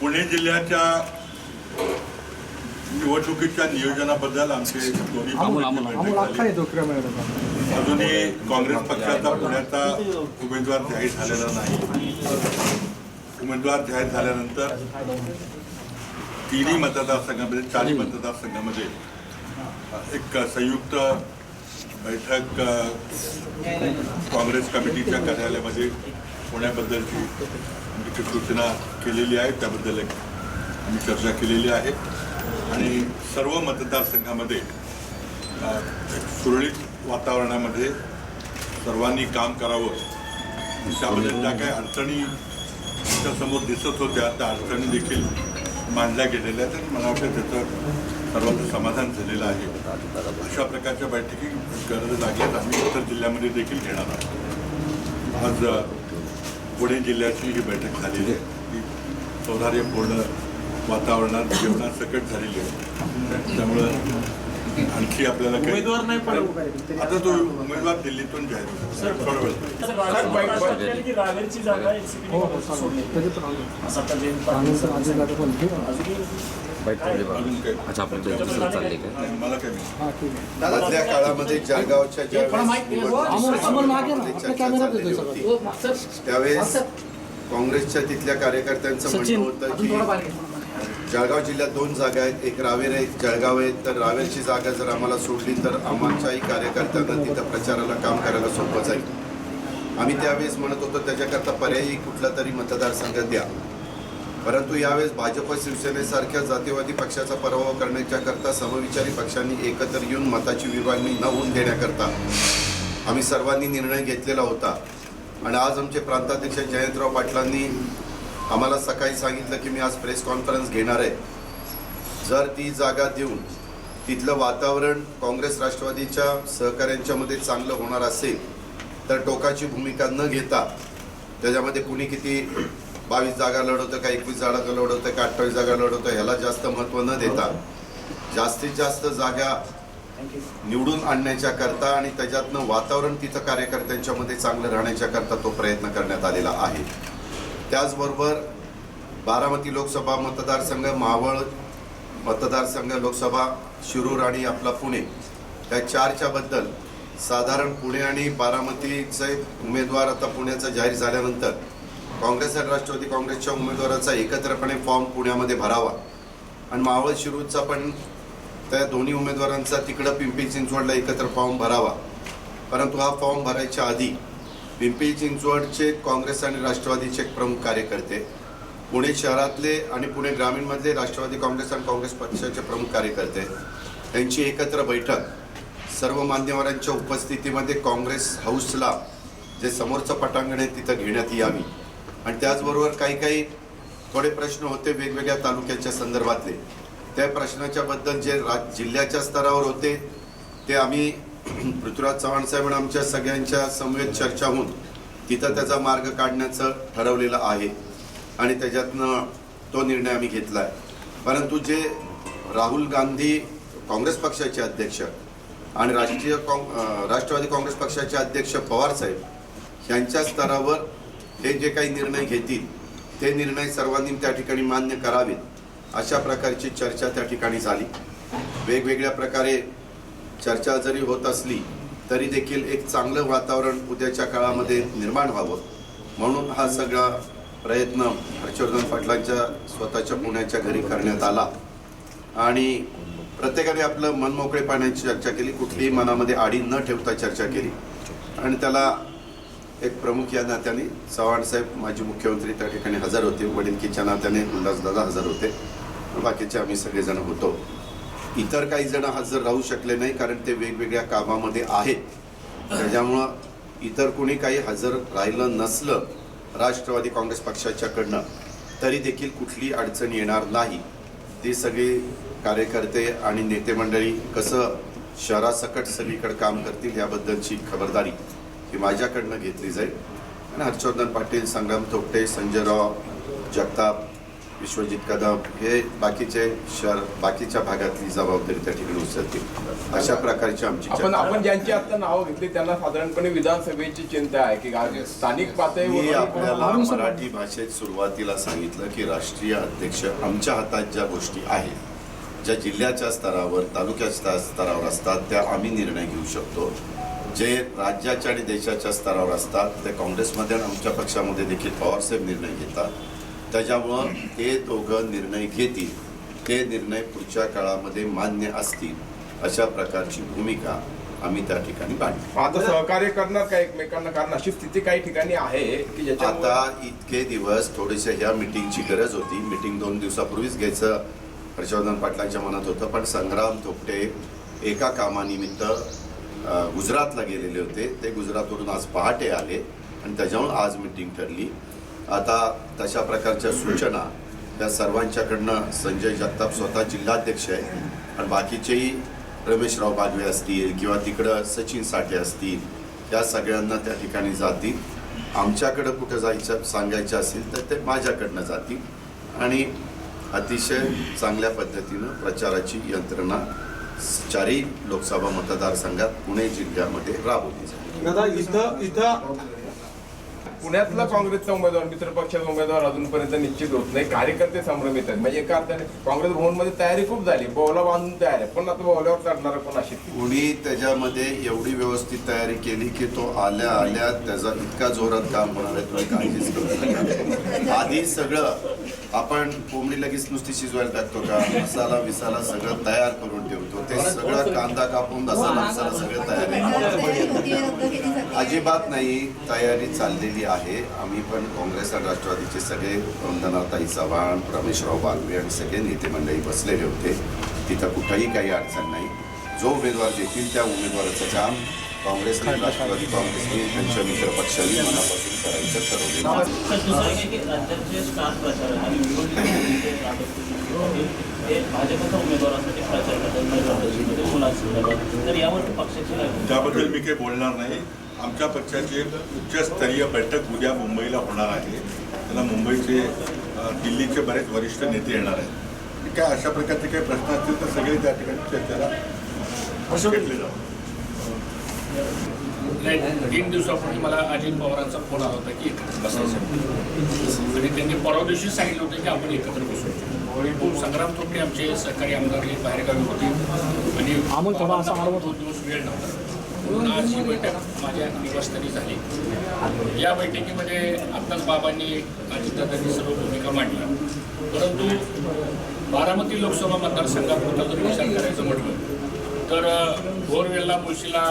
पुणे जिल्ह्याच्या निवडणुकीच्या नियोजनाबद्दल आमचे. अजूनही काँग्रेस पक्षाचा पुण्याचा उमेदवार जाहीर झालेला नाही. उमेदवार जाहीर झाल्यानंतर तिन्ही मतदारसंघामध्ये चारही मतदारसंघामध्ये एक संयुक्त बैठक काँग्रेस कमिटीच्या कार्यालयामध्ये होण्याबद्दलची म्हणजे आमची सूचना केलेली आहे त्याबद्दल एक आम्ही चर्चा केलेली आहे. आणि सर्व मतदारसंघामध्ये एक सुरळीत वातावरणामध्ये सर्वांनी काम करावं. त्यामध्ये ज्या काही अडचणी समोर दिसत होत्या त्या अडचणी देखील मांडल्या गेलेल्या आहेत आणि मला वाटतं त्याचं सर्वांचं समाधान झालेलं आहे. अशा प्रकारच्या बैठकी गरज लागल्यात आम्ही इतर जिल्ह्यामध्ये देखील घेणार आहोत. आज पुणे जिल्ह्याची ही बैठक झालेली आहे. ती सौहार्दपूर्ण वातावरणात जेवणात सकट झालेली आहे. त्यामुळं आणखी आपल्याला काही उमेदवार नाही पण आता तो उमेदवार दिल्लीतून जाहीर हो हो. हा मधल्या काळामध्ये जळगावच्या सगळं. त्यावेळेस काँग्रेसच्या तिथल्या कार्यकर्त्यांचं म्हणणं होतं की जळगाव जिल्ह्यात दोन जागा आहेत. एक रावेर आहे जळगाव आहे. तर रावेरची जागा जर आम्हाला सोडली तर आमच्याही कार्यकर्त्यांना तिथं प्रचाराला काम करायला सोपं जाईल. आम्ही त्यावेळेस म्हणत होतो त्याच्याकरता पर्यायी कुठला तरी मतदारसंघ द्या. परंतु यावेळेस भाजप शिवसेनेसारख्या जातीवादी पक्षाचा पराभव करण्याच्या करता समविचारी पक्षांनी एकत्र येऊन मताची विभागणी न होऊन देण्याकरता आम्ही सर्वांनी निर्णय घेतलेला होता. आणि आज आमचे प्रांताध्यक्ष जयंतराव पाटलांनी आम्हाला सकाळी सांगितलं की मी आज प्रेस कॉन्फरन्स घेणार आहे. जर ती जागा देऊन तिथलं वातावरण काँग्रेस राष्ट्रवादीच्या सहकाऱ्यांच्यामध्ये चांगलं होणार असेल तर टोकाची भूमिका न घेता त्याच्यामध्ये कुणी किती बावीस जागा लढवतं का एकवीस जागा लढवतं का अठ्ठावीस जागा लढवतं ह्याला जास्त महत्त्व न देता जास्तीत जास्त जागा निवडून आणण्याच्या करता आणि त्याच्यातनं वातावरण तिथं कार्यकर्त्यांच्यामध्ये चांगलं राहण्याच्या करता तो प्रयत्न करण्यात आलेला आहे. त्याचबरोबर बारामती लोकसभा मतदारसंघ मावळ मतदारसंघ लोकसभा शिरूर आणि आपला पुणे त्या चारच्याबद्दल साधारण पुणे आणि बारामतीचे उमेदवार आता पुण्याचा जाहीर झाल्यानंतर काँग्रेस आणि राष्ट्रवादी काँग्रेसच्या उमेदवाराचा एकत्रपणे फॉर्म पुण्यामध्ये भरावा. आणि मावळ शिरूरचा पण त्या दोन्ही उमेदवारांचा तिकडं पिंपरी चिंचवडला एकत्र फॉर्म भरावा. परंतु हा फॉर्म भरायच्या आधी पिंपरी चिंचवडचे काँग्रेस आणि राष्ट्रवादीचे प्रमुख कार्यकर्ते पुणे शहरातले आणि पुणे ग्रामीणमधले राष्ट्रवादी काँग्रेस आणि काँग्रेस पक्षाचे प्रमुख कार्यकर्ते यांची एकत्र बैठक सर्व मान्यवरांच्या उपस्थितीमध्ये काँग्रेस हाऊसला जे समोरचं पटांगण आहे तिथं घेण्यात यावी. आणि त्याचबरोबर काही काही थोडे प्रश्न होते वेगवेगळ्या तालुक्याच्या संदर्भातले. त्या प्रश्नाच्याबद्दल जे रा जिल्ह्याच्या स्तरावर होते ते आम्ही पृथ्वीराज चव्हाण साहेब आणि आमच्या सगळ्यांच्या समवेत चर्चा होऊन तिथं त्याचा मार्ग काढण्याचं ठरवलेलं आहे आणि त्याच्यातनं तो निर्णय आम्ही घेतला आहे परंतु जे राहुल गांधी काँग्रेस पक्षाचे अध्यक्ष आणि राष्ट्रीय काँग राष्ट्रवादी काँग्रेस पक्षाचे अध्यक्ष पवार साहेब यांच्या स्तरावर हे जे काही निर्णय घेतील ते निर्णय सर्वांनी त्या ठिकाणी मान्य करावेत अशा प्रकारची चर्चा त्या ठिकाणी झाली. वेगवेगळ्या प्रकारे चर्चा जरी होत असली तरी देखील एक चांगलं वातावरण उद्याच्या काळामध्ये निर्माण व्हावं. म्हणून हा सगळा प्रयत्न हर्षवर्धन पाटलांच्या स्वतःच्या पुण्याच्या घरी करण्यात आला. आणि प्रत्येकाने आपलं मन मोकळे पाण्याची चर्चा केली कुठलीही मनामध्ये आडी न ठेवता चर्चा केली. आणि त्याला एक प्रमुख या नात्याने चव्हाणसाहेब माजी मुख्यमंत्री त्या ठिकाणी हजर होते. वडिलकीच्या नात्याने उल्हासदादा हजर होते. बाकीचे आम्ही सगळेजण होतो. इतर काही जण हजर राहू शकले नाही कारण ते वेगवेगळ्या कामामध्ये आहेत. त्याच्यामुळं इतर कोणी काही हजर राहिलं नसलं राष्ट्रवादी काँग्रेस पक्षाच्याकडनं तरी देखील कुठली अडचण येणार नाही. ते सगळे कार्यकर्ते आणि नेते मंडळी कसं शहरासकट सगळीकडे काम करतील याबद्दलची खबरदारी ही माझ्याकडनं घेतली जाईल. आणि हर्षवर्धन पाटील संग्राम थोपटे संजयराव जगताप विश्वजित कदम हे बाकीचे शहर बाकीच्या भागातली जबाबदारी त्या ठिकाणी उचलतील. अशा प्रकारची आमची आपण आपण ज्यांची आता नावं घेतली त्यांना साधारणपणे विधानसभेची चिंता आहे की स्थानिक मी पातळीवर आपल्याला मराठी भाषेत सुरुवातीला सांगितलं की राष्ट्रीय अध्यक्ष आमच्या हातात ज्या गोष्टी आहेत ज्या जिल्ह्याच्या स्तरावर तालुक्याच्या स्तरावर असतात त्या आम्ही निर्णय घेऊ शकतो. जे राज्याच्या आणि देशाच्या स्तरावर असतात ते काँग्रेसमध्ये आणि आमच्या पक्षामध्ये देखील पवारसाहेब निर्णय घेतात. त्याच्यामुळं ते दोघं निर्णय घेतील. ते निर्णय पुढच्या काळामध्ये मान्य असतील अशा प्रकारची भूमिका आम्ही त्या ठिकाणी बांधली आता सहकार्य करणार का एकमेकांना? कारण अशी स्थिती काही ठिकाणी आहे की आता इतके दिवस थोडेसे ह्या मिटिंगची गरज होती. मिटिंग दोन दिवसापूर्वीच घ्यायचं हर्षवर्धन पाटलांच्या मनात होतं. पण संग्राम थोपटे एका कामानिमित्त गुजरातला गेलेले होते. ते गुजरातवरून आज पहाटे आले आणि त्याच्यामुळे आज मिटिंग ठरली. आता तशा प्रकारच्या सूचना त्या सर्वांच्याकडनं संजय जगताप स्वतः जिल्हाध्यक्ष आहे. आणि बाकीचेही रमेशराव बागवे असतील किंवा तिकडं सचिन साठे असतील या सगळ्यांना त्या ठिकाणी जातील. आमच्याकडं कुठं जायचं सांगायचं असेल तर ते माझ्याकडनं जातील. आणि अतिशय चांगल्या पद्धतीनं प्रचाराची यंत्रणा चारही लोकसभा मतदारसंघात पुणे जिल्ह्यामध्ये राबवली जाईल. दादा इथं इथं पुण्यातला काँग्रेसचा उमेदवार मित्र पक्षाचा उमेदवार अजूनपर्यंत निश्चित होत नाही. कार्यकर्ते संभ्रमित आहेत. म्हणजे एका अर्थाने काँग्रेस भवनमध्ये तयारी खूप झाली. बोला बांधून तयार आहे. पण आता बोहल्यावर चढणार कोण अशी कुणी त्याच्यामध्ये एवढी व्यवस्थित तयारी केली की तो आल्या आल्या त्याचा इतका जोरात काम होणार आहे. तुम्ही काळजीच करू आधी सगळं आपण कोंबडी लगेच नुसती शिजवायला टाकतो का? मसाला विसाला सगळं तयार करून ठेवतो. ते सगळं कांदा कापून मसाला मसाला सगळं तयार आहे. अजिबात नाही. तयारी चाललेली आहे. आम्ही पण काँग्रेस आणि राष्ट्रवादीचे सगळे वंदनाताई चव्हाण रमेशराव बागवे आणि सगळे नेते मंडळी बसलेले होते. तिथं कुठंही काही अडचण नाही. जो उमेदवार देतील त्या उमेदवाराचं काम काँग्रेस आणि राष्ट्रवादी काँग्रेसने त्यांच्या मित्र पक्षांनी मनापासून करायचं भूमिका? त्याबद्दल मी काही बोलणार नाही. आमच्या पक्षाची एक उच्चस्तरीय बैठक उद्या मुंबईला होणार आहे. त्याला मुंबईचे दिल्लीचे बरेच वरिष्ठ नेते येणार आहेत. काय अशा प्रकारचे काही प्रश्न असतील तर सगळे त्या ठिकाणी चर्चेला घेतले जाऊ तीन दिवसापूर्वी मला अजित पवारांचा फोन आला होता की एकत्र बसायचं आणि त्यांनी परवा दिवशी सांगितलं होतं की आपण एकत्र बसू. संग्राम थोपटे आमचे सरकारी आमदार हे बाहेरगावी होते. आणि दोन दिवस वेळ नव्हता. म्हणून आज ही बैठक माझ्या निवासस्थानी झाली. या बैठकीमध्ये आत्ताच बाबांनी अजितदादांनी सर्व भूमिका मांडल्या. परंतु बारामती लोकसभा मतदारसंघापुरता जर विचार करायचं म्हटलं तर बोरवेलला मुळशीला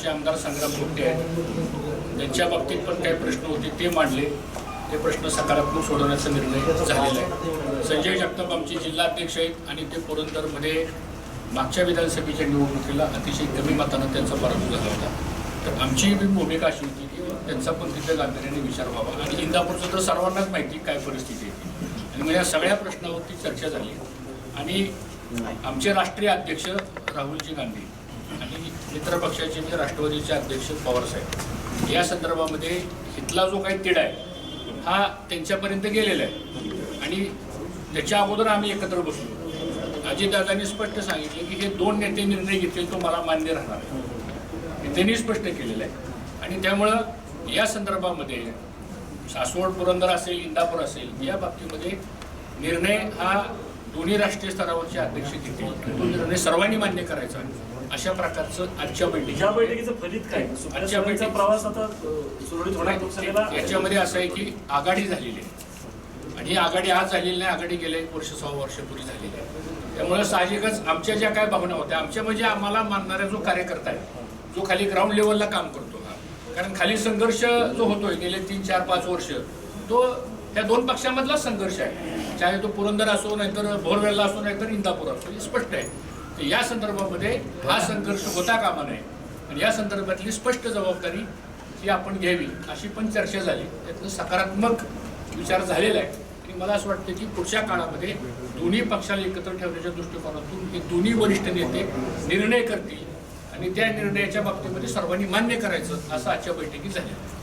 आमचे आमदार संग्राम थोपटे आहेत. त्यांच्या बाबतीत पण काही प्रश्न होते ते मांडले. ते प्रश्न सकारात्मक सोडवण्याचा निर्णय झालेला आहे. संजय जगताप आमचे जिल्हाध्यक्ष आहेत आणि ते पुरंदरमध्ये मागच्या विधानसभेच्या निवडणुकीला अतिशय कमी मतानं त्यांचा पराभव झाला होता. तर आमची बी भूमिका अशी होती की त्यांचा पण तिथे गांभीर्याने विचार व्हावा आणि इंदापूरचं तर सर्वांनाच माहिती काय परिस्थिती आहे. आणि मग या सगळ्या प्रश्नावरती चर्चा झाली. आणि आमचे राष्ट्रीय अध्यक्ष राहुलजी गांधी मित्र पक्षाचे म्हणजे राष्ट्रवादीचे अध्यक्ष पवारसाहेब या संदर्भामध्ये इथला जो काही तिढा आहे हा त्यांच्यापर्यंत गेलेला आहे. आणि त्याच्या अगोदर आम्ही एकत्र बसलो. अजितदादांनी स्पष्ट सांगितले की हे दोन नेते निर्णय घेतील तो मला मान्य राहणार आहे. हे त्यांनी स्पष्ट केलेलं आहे. आणि त्यामुळं या संदर्भामध्ये सासवड पुरंदर असेल इंदापूर असेल या बाबतीमध्ये निर्णय हा दोन्ही राष्ट्रीय स्तरावरचे अध्यक्ष घेतील. तो निर्णय सर्वांनी मान्य करायचा अशा प्रकारचं आजच्या बैठकीत या बैठकीचं फलित काय? सुप्रिया सुळेंचा प्रवास आता सुरळीत होणार याच्यामध्ये असं आहे की आघाडी झालेली आहे. आणि ही आघाडी आज झालेली नाही आघाडी गेल्या एक वर्ष सहा वर्षापूर्वी झालेली आहे. त्यामुळे साहजिकच आमच्या ज्या काय भावना होत्या आमच्या म्हणजे आम्हाला मानणारा जो कार्यकर्ता आहे जो खाली ग्राउंड लेवलला काम करतो कारण खाली संघर्ष जो होतोय गेले तीन चार पाच वर्ष तो त्या दोन पक्षांमधला संघर्ष आहे. चाहे तो पुरंदर असो नाहीतर भोरवेल्ला असो नाहीतर इंदापूर असो हे स्पष्ट आहे. तर या संदर्भामध्ये हा संघर्ष होता कामा नये. आणि या संदर्भातली स्पष्ट जबाबदारी ही आपण घ्यावी अशी पण चर्चा झाली. त्यातनं सकारात्मक विचार झालेला आहे. आणि मला असं वाटतं की पुढच्या काळामध्ये दोन्ही पक्षाला एकत्र ठेवण्याच्या दृष्टिकोनातून हे दोन्ही वरिष्ठ नेते निर्णय करतील आणि त्या निर्णयाच्या बाबतीमध्ये सर्वांनी मान्य करायचं असं आजच्या बैठकीत झालेलं आहे.